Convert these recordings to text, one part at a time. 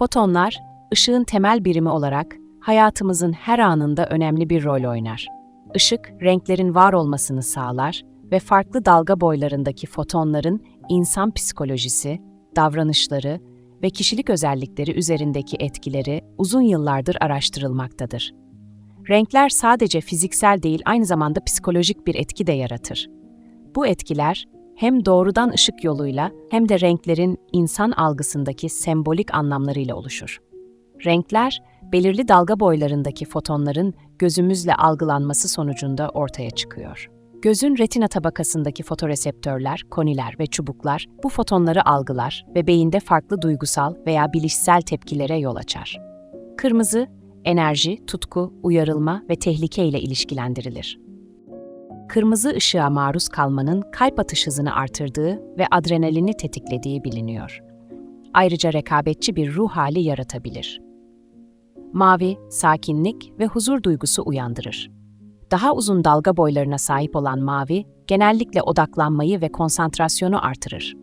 Fotonlar, ışığın temel birimi olarak hayatımızın her anında önemli bir rol oynar. Işık, renklerin var olmasını sağlar ve farklı dalga boylarındaki fotonların insan psikolojisi, davranışları ve kişilik özellikleri üzerindeki etkileri uzun yıllardır araştırılmaktadır. Renkler sadece fiziksel değil, aynı zamanda psikolojik bir etki de yaratır. Bu etkiler hem doğrudan ışık yoluyla hem de renklerin insan algısındaki sembolik anlamlarıyla oluşur. Renkler, belirli dalga boylarındaki fotonların gözümüzle algılanması sonucunda ortaya çıkıyor. Gözün retina tabakasındaki fotoreseptörler, koniler ve çubuklar bu fotonları algılar ve beyinde farklı duygusal veya bilişsel tepkilere yol açar. Kırmızı, enerji, tutku, uyarılma ve tehlike ile ilişkilendirilir. Kırmızı ışığa maruz kalmanın kalp atış hızını artırdığı ve adrenalini tetiklediği biliniyor. Ayrıca rekabetçi bir ruh hali yaratabilir. Mavi, sakinlik ve huzur duygusu uyandırır. Daha uzun dalga boylarına sahip olan mavi, genellikle odaklanmayı ve konsantrasyonu artırır.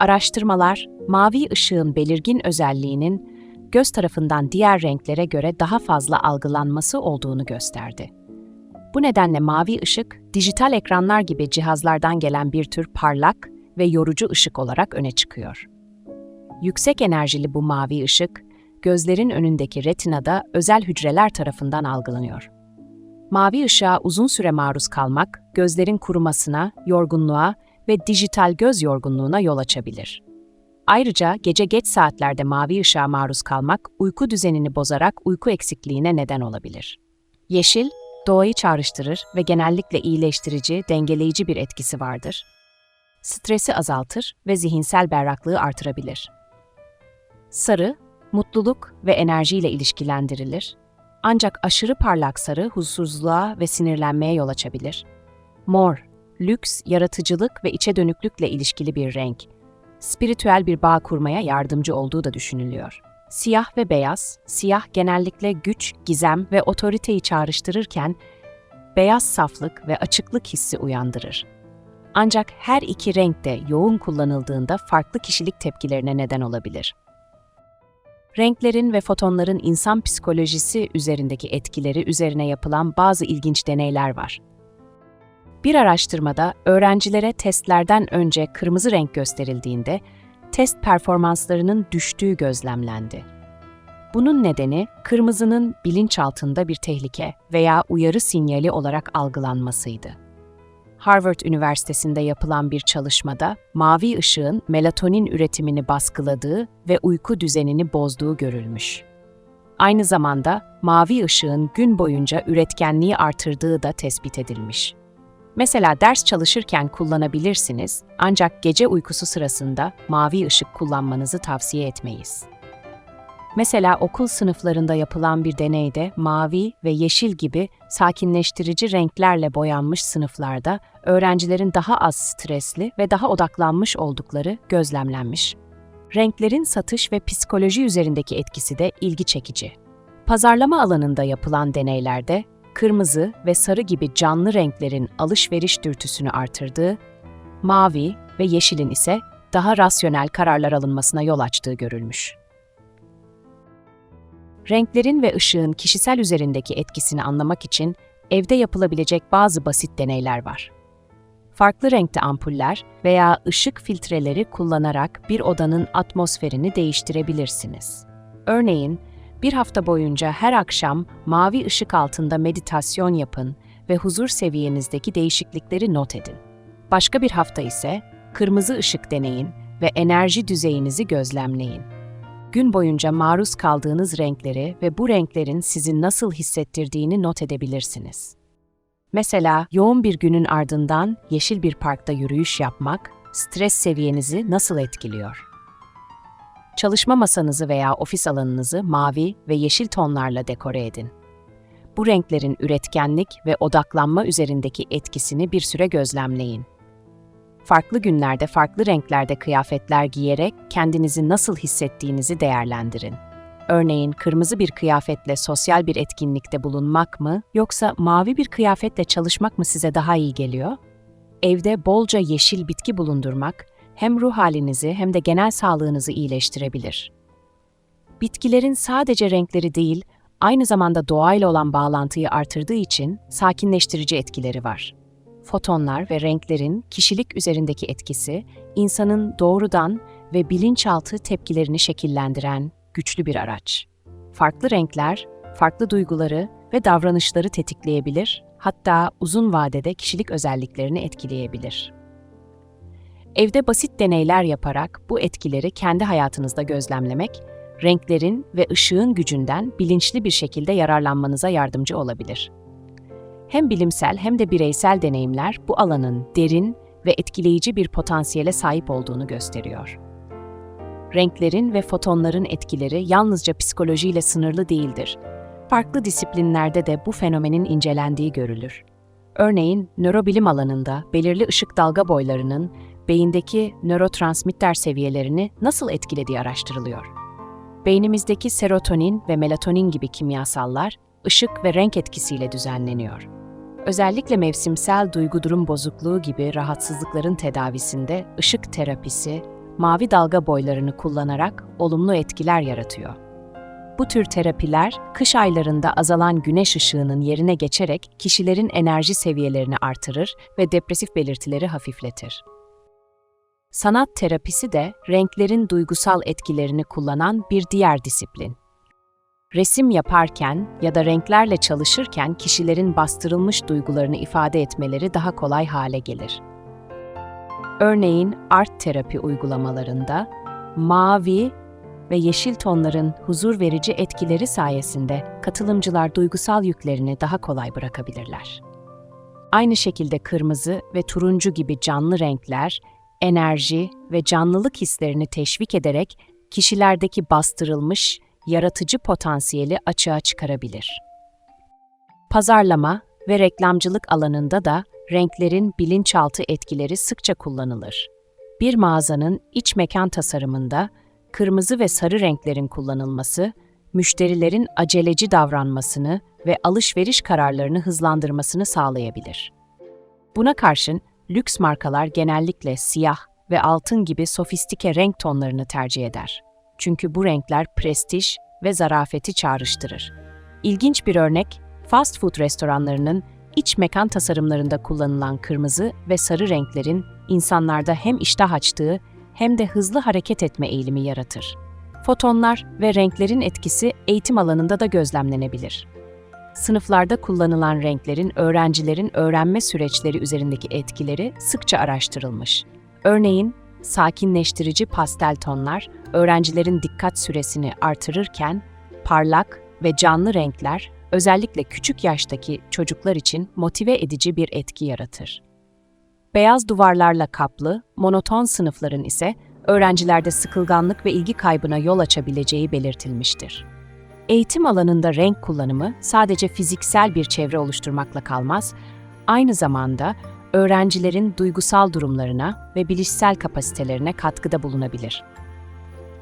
Araştırmalar, mavi ışığın belirgin özelliğinin göz tarafından diğer renklere göre daha fazla algılanması olduğunu gösterdi. Bu nedenle mavi ışık, dijital ekranlar gibi cihazlardan gelen bir tür parlak ve yorucu ışık olarak öne çıkıyor. Yüksek enerjili bu mavi ışık, gözlerin önündeki retinada özel hücreler tarafından algılanıyor. Mavi ışığa uzun süre maruz kalmak, gözlerin kurumasına, yorgunluğa ve dijital göz yorgunluğuna yol açabilir. Ayrıca gece geç saatlerde mavi ışığa maruz kalmak uyku düzenini bozarak uyku eksikliğine neden olabilir. Yeşil, doğayı çağrıştırır ve genellikle iyileştirici, dengeleyici bir etkisi vardır. Stresi azaltır ve zihinsel berraklığı artırabilir. Sarı, mutluluk ve enerjiyle ilişkilendirilir. Ancak aşırı parlak sarı huzursuzluğa ve sinirlenmeye yol açabilir. Mor, lüks, yaratıcılık ve içe dönüklükle ilişkili bir renk. Spiritüel bir bağ kurmaya yardımcı olduğu da düşünülüyor. Siyah ve beyaz, siyah genellikle güç, gizem ve otoriteyi çağrıştırırken, beyaz saflık ve açıklık hissi uyandırır. Ancak her iki renk de yoğun kullanıldığında farklı kişilik tepkilerine neden olabilir. Renklerin ve fotonların insan psikolojisi üzerindeki etkileri üzerine yapılan bazı ilginç deneyler var. Bir araştırmada öğrencilere testlerden önce kırmızı renk gösterildiğinde test performanslarının düştüğü gözlemlendi. Bunun nedeni kırmızının bilinçaltında bir tehlike veya uyarı sinyali olarak algılanmasıydı. Harvard Üniversitesi'nde yapılan bir çalışmada mavi ışığın melatonin üretimini baskıladığı ve uyku düzenini bozduğu görülmüş. Aynı zamanda mavi ışığın gün boyunca üretkenliği artırdığı da tespit edilmiş. Mesela ders çalışırken kullanabilirsiniz ancak gece uykusu sırasında mavi ışık kullanmanızı tavsiye etmeyiz. Mesela okul sınıflarında yapılan bir deneyde mavi ve yeşil gibi sakinleştirici renklerle boyanmış sınıflarda öğrencilerin daha az stresli ve daha odaklanmış oldukları gözlemlenmiş. Renklerin satış ve psikoloji üzerindeki etkisi de ilgi çekici. Pazarlama alanında yapılan deneylerde kırmızı ve sarı gibi canlı renklerin alışveriş dürtüsünü artırdığı, mavi ve yeşilin ise daha rasyonel kararlar alınmasına yol açtığı görülmüş. Renklerin ve ışığın kişisel üzerindeki etkisini anlamak için evde yapılabilecek bazı basit deneyler var. Farklı renkte ampuller veya ışık filtreleri kullanarak bir odanın atmosferini değiştirebilirsiniz. Örneğin, bir hafta boyunca her akşam mavi ışık altında meditasyon yapın ve huzur seviyenizdeki değişiklikleri not edin. Başka bir hafta ise kırmızı ışık deneyin ve enerji düzeyinizi gözlemleyin. Gün boyunca maruz kaldığınız renkleri ve bu renklerin sizi nasıl hissettirdiğini not edebilirsiniz. Mesela yoğun bir günün ardından yeşil bir parkta yürüyüş yapmak stres seviyenizi nasıl etkiliyor? Çalışma masanızı veya ofis alanınızı mavi ve yeşil tonlarla dekore edin. Bu renklerin üretkenlik ve odaklanma üzerindeki etkisini bir süre gözlemleyin. Farklı günlerde farklı renklerde kıyafetler giyerek kendinizi nasıl hissettiğinizi değerlendirin. Örneğin kırmızı bir kıyafetle sosyal bir etkinlikte bulunmak mı yoksa mavi bir kıyafetle çalışmak mı size daha iyi geliyor? Evde bolca yeşil bitki bulundurmak hem ruh halinizi hem de genel sağlığınızı iyileştirebilir. Bitkilerin sadece renkleri değil, aynı zamanda doğayla olan bağlantıyı artırdığı için sakinleştirici etkileri var. Fotonlar ve renklerin kişilik üzerindeki etkisi, insanın doğrudan ve bilinçaltı tepkilerini şekillendiren güçlü bir araç. Farklı renkler, farklı duyguları ve davranışları tetikleyebilir, hatta uzun vadede kişilik özelliklerini etkileyebilir. Evde basit deneyler yaparak bu etkileri kendi hayatınızda gözlemlemek, renklerin ve ışığın gücünden bilinçli bir şekilde yararlanmanıza yardımcı olabilir. Hem bilimsel hem de bireysel deneyimler bu alanın derin ve etkileyici bir potansiyele sahip olduğunu gösteriyor. Renklerin ve fotonların etkileri yalnızca psikolojiyle sınırlı değildir. Farklı disiplinlerde de bu fenomenin incelendiği görülür. Örneğin nörobilim alanında belirli ışık dalga boylarının beyindeki nörotransmitter seviyelerini nasıl etkilediği araştırılıyor. Beynimizdeki serotonin ve melatonin gibi kimyasallar ışık ve renk etkisiyle düzenleniyor. Özellikle mevsimsel duygu durum bozukluğu gibi rahatsızlıkların tedavisinde ışık terapisi, mavi dalga boylarını kullanarak olumlu etkiler yaratıyor. Bu tür terapiler kış aylarında azalan güneş ışığının yerine geçerek kişilerin enerji seviyelerini artırır ve depresif belirtileri hafifletir. Sanat terapisi de renklerin duygusal etkilerini kullanan bir diğer disiplin. Resim yaparken ya da renklerle çalışırken kişilerin bastırılmış duygularını ifade etmeleri daha kolay hale gelir. Örneğin art terapi uygulamalarında mavi ve yeşil tonların huzur verici etkileri sayesinde katılımcılar duygusal yüklerini daha kolay bırakabilirler. Aynı şekilde kırmızı ve turuncu gibi canlı renkler enerji ve canlılık hislerini teşvik ederek kişilerdeki bastırılmış yaratıcı potansiyeli açığa çıkarabilir. Pazarlama ve reklamcılık alanında da renklerin bilinçaltı etkileri sıkça kullanılır. Bir mağazanın iç mekan tasarımında kırmızı ve sarı renklerin kullanılması, müşterilerin aceleci davranmasını ve alışveriş kararlarını hızlandırmasını sağlayabilir. Buna karşın lüks markalar genellikle siyah ve altın gibi sofistike renk tonlarını tercih eder. Çünkü bu renkler prestij ve zarafeti çağrıştırır. İlginç bir örnek, fast food restoranlarının iç mekan tasarımlarında kullanılan kırmızı ve sarı renklerin insanlarda hem iştah açtığı hem de hızlı hareket etme eğilimi yaratır. Fotonlar ve renklerin etkisi eğitim alanında da gözlemlenebilir. Sınıflarda kullanılan renklerin öğrencilerin öğrenme süreçleri üzerindeki etkileri sıkça araştırılmış. Örneğin, sakinleştirici pastel tonlar öğrencilerin dikkat süresini artırırken, parlak ve canlı renkler özellikle küçük yaştaki çocuklar için motive edici bir etki yaratır. Beyaz duvarlarla kaplı, monoton sınıfların ise öğrencilerde sıkılganlık ve ilgi kaybına yol açabileceği belirtilmiştir. Eğitim alanında renk kullanımı sadece fiziksel bir çevre oluşturmakla kalmaz, aynı zamanda öğrencilerin duygusal durumlarına ve bilişsel kapasitelerine katkıda bulunabilir.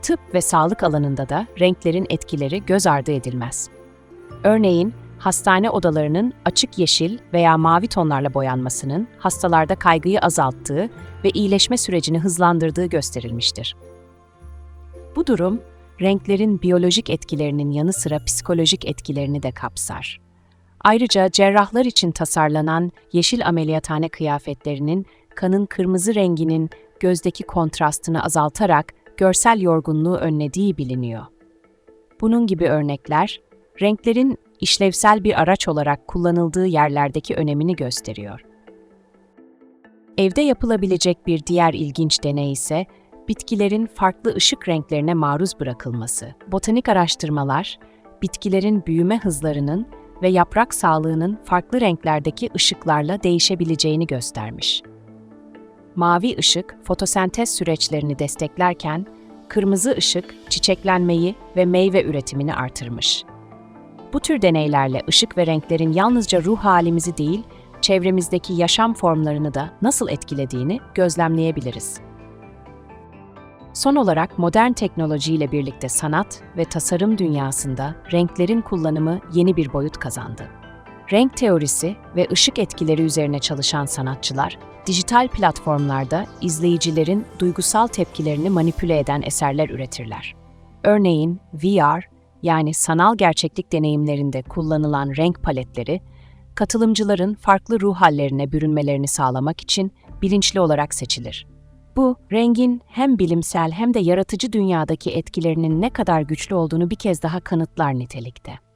Tıp ve sağlık alanında da renklerin etkileri göz ardı edilmez. Örneğin, hastane odalarının açık yeşil veya mavi tonlarla boyanmasının hastalarda kaygıyı azalttığı ve iyileşme sürecini hızlandırdığı gösterilmiştir. Bu durum, renklerin biyolojik etkilerinin yanı sıra psikolojik etkilerini de kapsar. Ayrıca cerrahlar için tasarlanan yeşil ameliyathane kıyafetlerinin kanın kırmızı renginin gözdeki kontrastını azaltarak görsel yorgunluğu önlediği biliniyor. Bunun gibi örnekler, renklerin işlevsel bir araç olarak kullanıldığı yerlerdeki önemini gösteriyor. Evde yapılabilecek bir diğer ilginç deney ise bitkilerin farklı ışık renklerine maruz bırakılması. Botanik araştırmalar, bitkilerin büyüme hızlarının ve yaprak sağlığının farklı renklerdeki ışıklarla değişebileceğini göstermiş. Mavi ışık fotosentez süreçlerini desteklerken, kırmızı ışık çiçeklenmeyi ve meyve üretimini artırmış. Bu tür deneylerle ışık ve renklerin yalnızca ruh halimizi değil, çevremizdeki yaşam formlarını da nasıl etkilediğini gözlemleyebiliriz. Son olarak modern teknolojiyle birlikte sanat ve tasarım dünyasında renklerin kullanımı yeni bir boyut kazandı. Renk teorisi ve ışık etkileri üzerine çalışan sanatçılar, dijital platformlarda izleyicilerin duygusal tepkilerini manipüle eden eserler üretirler. Örneğin VR yani sanal gerçeklik deneyimlerinde kullanılan renk paletleri, katılımcıların farklı ruh hallerine bürünmelerini sağlamak için bilinçli olarak seçilir. Bu, rengin hem bilimsel hem de yaratıcı dünyadaki etkilerinin ne kadar güçlü olduğunu bir kez daha kanıtlar nitelikte.